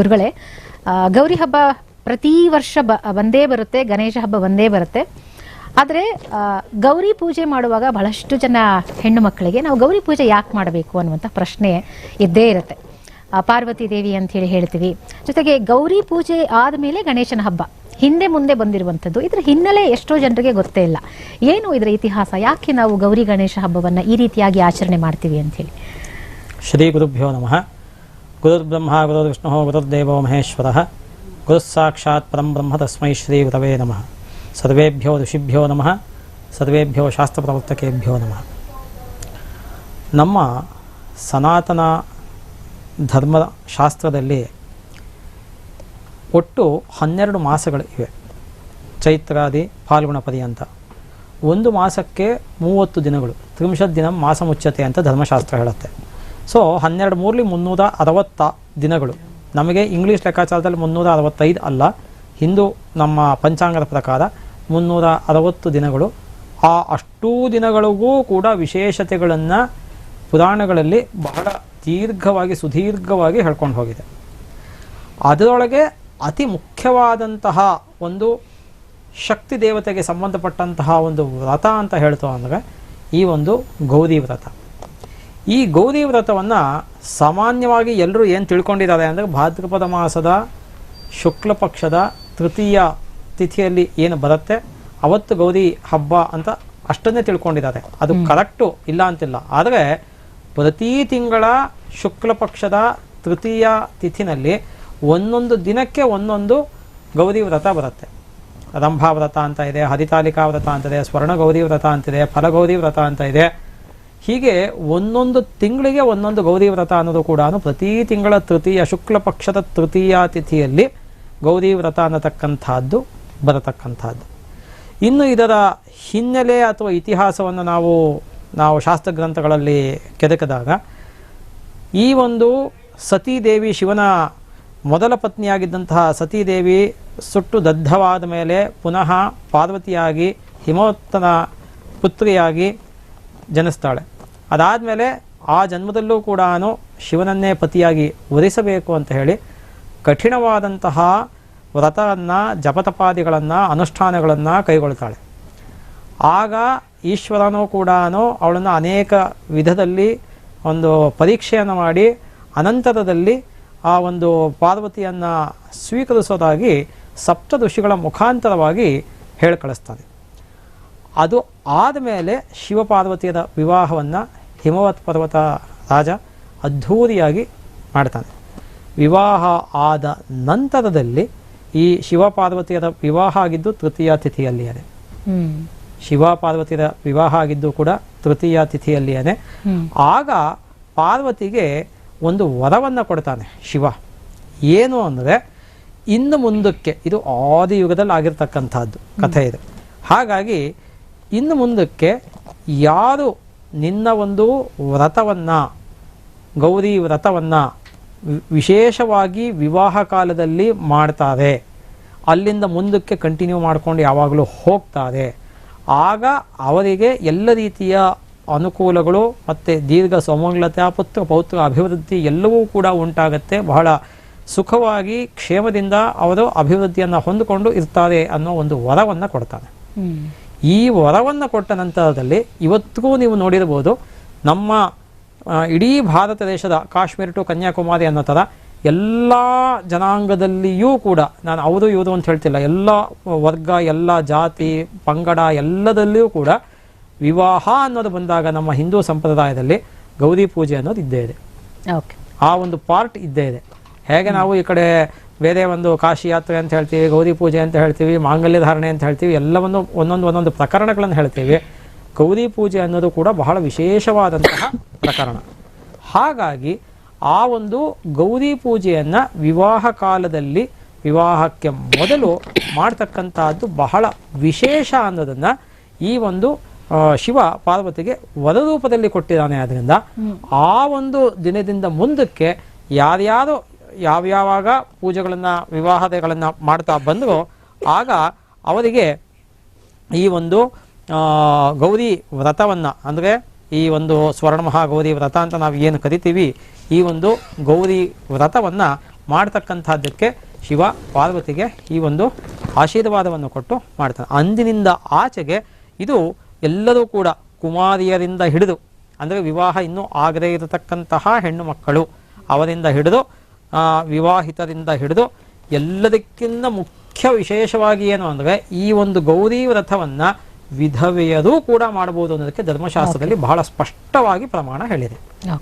ಗುರುಗಳೇ ಗೌರಿ ಹಬ್ಬ ಪ್ರತಿ ವರ್ಷ ಬ, ಬಂದೇ ಬರುತ್ತೆ, ಗಣೇಶ ಹಬ್ಬ ಬಂದೇ ಬರುತ್ತೆ. ಆದರೆ ಗೌರಿ ಪೂಜೆ ಮಾಡುವಾಗ ಬಹಳಷ್ಟು ಜನ ಹೆಣ್ಣು ಮಕ್ಕಳಿಗೆ ನಾವು ಗೌರಿ ಪೂಜೆ ಯಾಕೆ ಮಾಡಬೇಕು ಅನ್ನುವಂಥ ಪ್ರಶ್ನೆ ಇದ್ದೇ ಇರುತ್ತೆ. ಪಾರ್ವತಿ ದೇವಿ ಅಂತ ಹೇಳಿ ಹೇಳ್ತೀವಿ. ಜೊತೆಗೆ ಗೌರಿ ಪೂಜೆ ಆದಮೇಲೆ ಗಣೇಶನ ಹಬ್ಬ, ಹಿಂದೆ ಮುಂದೆ ಬಂದಿರುವಂಥದ್ದು. ಇದರ ಹಿನ್ನೆಲೆ ಎಷ್ಟೋ ಜನರಿಗೆ ಗೊತ್ತೇ ಇಲ್ಲ. ಏನು ಇದರ ಇತಿಹಾಸ? ಯಾಕೆ ನಾವು ಗೌರಿ ಗಣೇಶ ಹಬ್ಬವನ್ನು ಈ ರೀತಿಯಾಗಿ ಆಚರಣೆ ಮಾಡ್ತೀವಿ ಅಂತ ಹೇಳಿ ಶ್ರೀ ಗುರುಭ್ಯೋ ನಮಃ. ಗುರುರ್ಬ್ರಹ್ಮ ಗುರುರ್ವಿಷ್ಣು ಗುರುರ್ದೇವೋ ಮಹೇಶ್ವರ ಗುರುಸ್ಸಾಕ್ಷಾತ್ ಪರಂ ಬ್ರಹ್ಮ ತಸ್ಮೈ ಶ್ರೀ ಗುರವೇ ನಮಃ ಸರ್ವೇಭ್ಯೋ ಋಷಿಭ್ಯೋ ನಮಃ ಸರ್ವೇಭ್ಯೋ ಶಾಸ್ತ್ರಪ್ರವರ್ತಕೇಭ್ಯೋ ನಮಃ ನಮ್ಮ ಸನಾತನ ಧರ್ಮ ಶಾಸ್ತ್ರದಲ್ಲಿ ಒಟ್ಟು ಹನ್ನೆರಡು ಮಾಸಗಳು ಇವೆ. ಚೈತ್ರಾದಿ ಫಾಲ್ಗುಣ ಪರ್ಯಂತ ಒಂದು ಮಾಸಕ್ಕೆ ಮೂವತ್ತು ದಿನಗಳು. ತ್ರಿಂಶತ್ ದಿನ ಮಾಸ ಮುಚ್ಚತೆ ಅಂತ ಧರ್ಮಶಾಸ್ತ್ರ ಹೇಳುತ್ತೆ. ಸೊ ಹನ್ನೆರಡು ಮೂರಲಿ ಮುನ್ನೂರ ಅರವತ್ತ ದಿನಗಳು. ನಮಗೆ ಇಂಗ್ಲೀಷ್ ಲೆಕ್ಕಾಚಾರದಲ್ಲಿ ಮುನ್ನೂರ ಅರವತ್ತೈದು ಅಲ್ಲ, ಹಿಂದೂ ನಮ್ಮ ಪಂಚಾಂಗದ ಪ್ರಕಾರ ಮುನ್ನೂರ ಅರವತ್ತು ದಿನಗಳು. ಆ ಅಷ್ಟೂ ದಿನಗಳಿಗೂ ಕೂಡ ವಿಶೇಷತೆಗಳನ್ನು ಪುರಾಣಗಳಲ್ಲಿ ಬಹಳ ದೀರ್ಘವಾಗಿ, ಸುದೀರ್ಘವಾಗಿ ಹೇಳ್ಕೊಂಡು ಹೋಗಿದೆ. ಅದರೊಳಗೆ ಅತಿ ಮುಖ್ಯವಾದಂತಹ ಒಂದು ಶಕ್ತಿ ದೇವತೆಗೆ ಸಂಬಂಧಪಟ್ಟಂತಹ ಒಂದು ವ್ರತ ಅಂತ ಹೇಳ್ತು ಅಂದರೆ, ಈ ಒಂದು ಗೌರಿ ವ್ರತ. ಈ ಗೌರಿ ವ್ರತವನ್ನು ಸಾಮಾನ್ಯವಾಗಿ ಎಲ್ಲರೂ ಏನು ತಿಳ್ಕೊಂಡಿದ್ದಾರೆ ಅಂದರೆ ಭಾದ್ರಪದ ಮಾಸದ ಶುಕ್ಲ ಪಕ್ಷದ ತೃತೀಯ ತಿಥಿಯಲ್ಲಿ ಏನು ಬರುತ್ತೆ? ಅವತ್ತು ಗೌರಿ ಹಬ್ಬ ಅಂತ ಅಷ್ಟನ್ನೇ ತಿಳ್ಕೊಂಡಿದ್ದಾರೆ. ಅದು ಕರೆಕ್ಟು ಇಲ್ಲ ಅಂತಿಲ್ಲ. ಆದರೆ ಪ್ರತಿ ತಿಂಗಳ ಶುಕ್ಲ ಪಕ್ಷದ ತೃತೀಯ ತಿಥಿನಲ್ಲಿ ಒಂದೊಂದು ದಿನಕ್ಕೆ ಒಂದೊಂದು ಗೌರಿ ವ್ರತ ಬರುತ್ತೆ. ರಂಭಾ ವ್ರತ ಅಂತ ಇದೆ ಹರಿತಾಲಿಕಾ ವ್ರತ ಅಂತಿದೆ ಸ್ವರ್ಣ ಗೌರಿ ವ್ರತ ಅಂತಿದೆ ಫಲಗೌರಿ ವ್ರತ ಅಂತ ಇದೆ. ಹೀಗೆ ಒಂದೊಂದು ತಿಂಗಳಿಗೆ ಒಂದೊಂದು ಗೌರಿ ವ್ರತ ಅನ್ನೋದು ಕೂಡ ಪ್ರತಿ ತಿಂಗಳ ತೃತೀಯ ಶುಕ್ಲ ಪಕ್ಷದ ತೃತೀಯ ತಿಥಿಯಲ್ಲಿ ಗೌರಿ ವ್ರತ ಅನ್ನತಕ್ಕಂಥದ್ದು, ಬರತಕ್ಕಂಥದ್ದು. ಇನ್ನು ಇದರ ಹಿನ್ನೆಲೆ ಅಥವಾ ಇತಿಹಾಸವನ್ನು ನಾವು ನಾವು ಶಾಸ್ತ್ರ ಗ್ರಂಥಗಳಲ್ಲಿ ಕೆದಕಿದಾಗ, ಈ ಒಂದು ಸತೀದೇವಿ ಶಿವನ ಮೊದಲ ಪತ್ನಿಯಾಗಿದ್ದಂತಹ ಸತೀದೇವಿ ಸುಟ್ಟು ದಗ್ಧವಾದ ಮೇಲೆ ಪುನಃ ಪಾರ್ವತಿಯಾಗಿ ಹಿಮವತ್ತನ ಪುತ್ರಿಯಾಗಿ ಜನಿಸ್ತಾಳೆ. ಅದಾದಮೇಲೆ ಆ ಜನ್ಮದಲ್ಲೂ ಕೂಡ ಶಿವನನ್ನೇ ಪತಿಯಾಗಿ ವರಿಸಬೇಕು ಅಂತ ಹೇಳಿ ಕಠಿಣವಾದಂತಹ ವ್ರತವನ್ನು, ಜಪತಪಾದಿಗಳನ್ನು, ಅನುಷ್ಠಾನಗಳನ್ನು ಕೈಗೊಳ್ತಾಳೆ. ಆಗ ಈಶ್ವರನೂ ಕೂಡ ಅವಳನ್ನು ಅನೇಕ ವಿಧದಲ್ಲಿ ಒಂದು ಪರೀಕ್ಷೆಯನ್ನು ಮಾಡಿ ಅನಂತರದಲ್ಲಿ ಆ ಒಂದು ಪಾರ್ವತಿಯನ್ನು ಸ್ವೀಕರಿಸೋದಾಗಿ ಸಪ್ತ ಋಷಿಗಳ ಮುಖಾಂತರವಾಗಿ ಹೇಳಿ ಕಳಿಸ್ತಾನೆ ಅದು ಆದಮೇಲೆ ಶಿವಪಾರ್ವತಿಯರ ವಿವಾಹವನ್ನು ಹಿಮವತ್ ಪರ್ವತ ರಾಜ ಅದ್ಧೂರಿಯಾಗಿ ಮಾಡ್ತಾನೆ. ವಿವಾಹ ಆದ ನಂತರದಲ್ಲಿ ಈ ಶಿವಪಾರ್ವತಿಯರ ವಿವಾಹ ಆಗಿದ್ದು ತೃತೀಯ ತಿಥಿಯಲ್ಲಿಯೇ ಶಿವ ಪಾರ್ವತಿಯರ ವಿವಾಹ ಆಗಿದ್ದು ಕೂಡ ತೃತೀಯ ತಿಥಿಯಲ್ಲಿಯೇ ಆಗ ಪಾರ್ವತಿಗೆ ಒಂದು ವರವನ್ನು ಕೊಡ್ತಾನೆ ಶಿವ. ಏನು ಅಂದರೆ ಇನ್ನು ಮುಂದಕ್ಕೆ ಇದು ಆದಿಯುಗದಲ್ಲಿ ಆಗಿರ್ತಕ್ಕಂಥದ್ದು ಕಥೆ ಇದು. ಹಾಗಾಗಿ ಇನ್ನು ಮುಂದಕ್ಕೆ ಯಾರು ನಿನ್ನ ಒಂದು ವ್ರತವನ್ನು, ಗೌರಿ ವ್ರತವನ್ನು ವಿಶೇಷವಾಗಿ ವಿವಾಹ ಕಾಲದಲ್ಲಿ ಮಾಡ್ತಾರೆ. ಅಲ್ಲಿಂದ ಮುಂದಕ್ಕೆ ಕಂಟಿನ್ಯೂ ಮಾಡ್ಕೊಂಡು ಯಾವಾಗಲೂ ಹೋಗ್ತಾರೆ. ಆಗ ಅವರಿಗೆ ಎಲ್ಲ ರೀತಿಯ ಅನುಕೂಲಗಳು ಮತ್ತು ದೀರ್ಘ ಸಮಗ್ಲತೆ, ಪುತ್ರ ಪೌತ್ರ ಅಭಿವೃದ್ಧಿ ಎಲ್ಲವೂ ಕೂಡ ಉಂಟಾಗತ್ತೆ. ಬಹಳ ಸುಖವಾಗಿ, ಕ್ಷೇಮದಿಂದ ಅವರು ಅಭಿವೃದ್ಧಿಯನ್ನು ಹೊಂದಿಕೊಂಡು ಇರ್ತಾರೆ ಅನ್ನೋ ಒಂದು ವರವನ್ನು ಕೊಡ್ತಾನೆ ಈ ವರವನ್ನು ಕೊಟ್ಟ ನಂತರದಲ್ಲಿ ಇವತ್ತಿಗೂ ನೀವು ನೋಡಿರ್ಬೋದು ನಮ್ಮ ಇಡೀ ಭಾರತ ದೇಶದ ಕಾಶ್ಮೀರ ಟು ಕನ್ಯಾಕುಮಾರಿ ಅನ್ನೋ ಥರ ಎಲ್ಲ ಜನಾಂಗದಲ್ಲಿಯೂ ಕೂಡ ನಾನು ಅವರು ಇವರು ಅಂತ ಹೇಳ್ತಿಲ್ಲ ಎಲ್ಲ ವರ್ಗ ಎಲ್ಲ ಜಾತಿ ಪಂಗಡ ಎಲ್ಲದಲ್ಲಿಯೂ ಕೂಡ ವಿವಾಹ ಅನ್ನೋದು ಬಂದಾಗ ನಮ್ಮ ಹಿಂದೂ ಸಂಪ್ರದಾಯದಲ್ಲಿ ಗೌರಿ ಪೂಜೆ ಅನ್ನೋದು ಇದ್ದೇ ಇದೆ. ಓಕೆ ಆ ಒಂದು ಪಾರ್ಟ್ ಇದ್ದೇ ಇದೆ. ಹೇಗೆ ನಾವು ಈ ಕಡೆ ಬೇರೆ ಒಂದು ಕಾಶಿ ಯಾತ್ರೆ ಅಂತ ಹೇಳ್ತೀವಿ ಗೌರಿ ಪೂಜೆ ಅಂತ ಹೇಳ್ತೀವಿ ಮಾಂಗಲ್ಯ ಧಾರಣೆ ಅಂತ ಹೇಳ್ತೀವಿ ಎಲ್ಲವನ್ನು ಒಂದೊಂದು ಒಂದೊಂದು ಪ್ರಕರಣಗಳನ್ನು ಹೇಳ್ತೀವಿ. ಗೌರಿ ಪೂಜೆ ಅನ್ನೋದು ಕೂಡ ಬಹಳ ವಿಶೇಷವಾದಂತಹ ಪ್ರಕರಣ. ಹಾಗಾಗಿ ಆ ಒಂದು ಗೌರಿ ಪೂಜೆಯನ್ನು ವಿವಾಹ ಕಾಲದಲ್ಲಿ ವಿವಾಹಕ್ಕೆ ಮೊದಲು ಮಾಡ್ತಕ್ಕಂತಹದ್ದು ಬಹಳ ವಿಶೇಷ ಅನ್ನೋದನ್ನು ಈ ಒಂದು ಶಿವ ಪಾರ್ವತಿಗೆ ವರರೂಪದಲ್ಲಿ ಕೊಟ್ಟಿದ್ದಾನೆ. ಆದ್ದರಿಂದ ಆ ಒಂದು ದಿನದಿಂದ ಮುಂದಕ್ಕೆ ಯಾರ್ಯಾರು ಯಾವ್ಯಾವಾಗ ಪೂಜೆಗಳನ್ನು ವಿವಾಹಗಳನ್ನು ಮಾಡ್ತಾ ಬಂದರೋ ಆಗ ಅವರಿಗೆ ಈ ಒಂದು ಗೌರಿ ವ್ರತವನ್ನು, ಅಂದರೆ ಈ ಒಂದು ಸ್ವರ್ಣ ಮಹಾಗೌರಿ ವ್ರತ ಅಂತ ನಾವು ಏನು ಕರಿತೀವಿ, ಈ ಒಂದು ಗೌರಿ ವ್ರತವನ್ನು ಮಾಡ್ತಕ್ಕಂಥದ್ದಕ್ಕೆ ಶಿವ ಪಾರ್ವತಿಗೆ ಈ ಒಂದು ಆಶೀರ್ವಾದವನ್ನು ಕೊಟ್ಟು ಮಾಡ್ತಾನೆ. ಅಂದಿನಿಂದ ಆಚೆಗೆ ಇದು ಎಲ್ಲರೂ ಕೂಡ ಕುಮಾರಿಯರಿಂದ ಹಿಡಿದು, ಅಂದರೆ ವಿವಾಹ ಇನ್ನೂ ಆಗದೇ ಇರತಕ್ಕಂತಹ ಹೆಣ್ಣು ಮಕ್ಕಳು ಅವರಿಂದ ಹಿಡಿದು ವಿವಾಹಿತರಿಂದ ಹಿಡಿದು ಎಲ್ಲದಕ್ಕಿಂತ ಮುಖ್ಯ ವಿಶೇಷವಾಗಿ ಏನು ಅಂದರೆ ಈ ಒಂದು ಗೌರಿ ವ್ರತವನ್ನ ವಿಧವೆಯರೂ ಕೂಡ ಮಾಡಬಹುದು ಅನ್ನೋದಕ್ಕೆ ಧರ್ಮಶಾಸ್ತ್ರದಲ್ಲಿ ಬಹಳ ಸ್ಪಷ್ಟವಾಗಿ ಪ್ರಮಾಣ ಹೇಳಿದೆ.